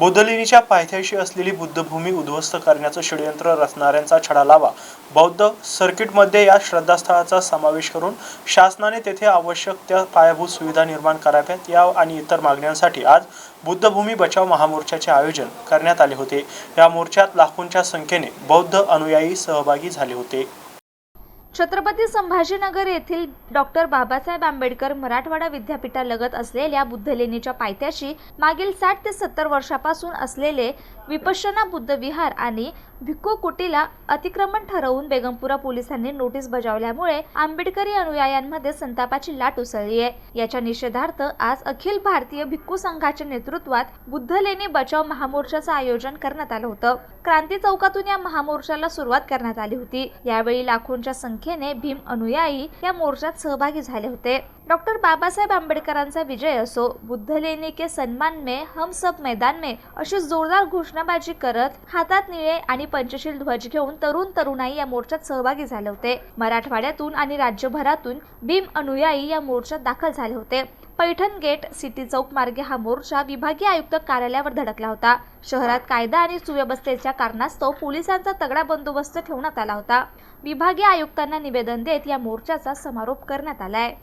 बुद्धलिनीच्या पायथ्याशी असलेली बुद्धभूमी उद्ध्वस्त करण्याचं षडयंत्र रचणाऱ्यांचा छडा लावा. बौद्ध सर्किटमध्ये या श्रद्धास्थळाचा समावेश करून शासनाने तेथे आवश्यक त्या पायाभूत सुविधा निर्माण कराव्यात या आणि इतर मागण्यांसाठी आज बुद्धभूमी बचाव महामोर्चाचे आयोजन करण्यात आले होते. या मोर्चात लाखोंच्या संख्येने बौद्ध अनुयायी सहभागी झाले होते. छत्रपती संभाजीनगर येथील डॉक्टर बाबासाहेब आंबेडकर मराठवाडा विद्यापीठालगत असलेल्या बुद्धलेणीच्या पायथ्याशी मागील साठ ते सत्तर वर्षापासून असलेले विपश्यना बुद्ध विहार आणि भिक्खू कुटीला अतिक्रमण ठरवून बेगमपुरा पोलिसांनी नोटीस बजावल्यामुळे आंबेडकरी अनुयायांमध्ये संतापाची लाट उसळली आहे. याच्या निषेधार्थ आज अखिल भारतीय भिक्खू संघाच्या नेतृत्वात बुद्धलेणी बचाव महामोर्चाचं आयोजन करण्यात आलं होतं. क्रांती चौकातून या महामोर्चाला सुरुवात करण्यात आली होती. यावेळी लाखोंच्या संख्या संख्येने भीम अनुयायी या मोर्चात सहभागी झाले होते. डॉक्टर बाबासाहेब आंबेडकरांचा विजय असो बुद्धलेणी के सन्मान में हम सब मैदान में अशी जोरदार घोषणाबाजी करत हातात निळे आणि पंचशील ध्वज घेऊन तरुण तरुणाई या मोर्चात सहभागी झाले होते. मराठवाड्यातून आणि राज्यभरातून भीम अनुयायी या मोर्चात दाखल झाले होते. पैठण गेट सिटी चौक मार्गे हा मोर्चा विभागीय आयुक्त कार्यालयावर धडकला होता. शहरात कायदा आणि सुव्यवस्थेच्या कारणास्तव पोलिसांचा तगडा बंदोबस्त ठेवण्यात आला होता. विभागीय आयुक्तांना निवेदन देत या मोर्चाचा समारोप करण्यात आलाय.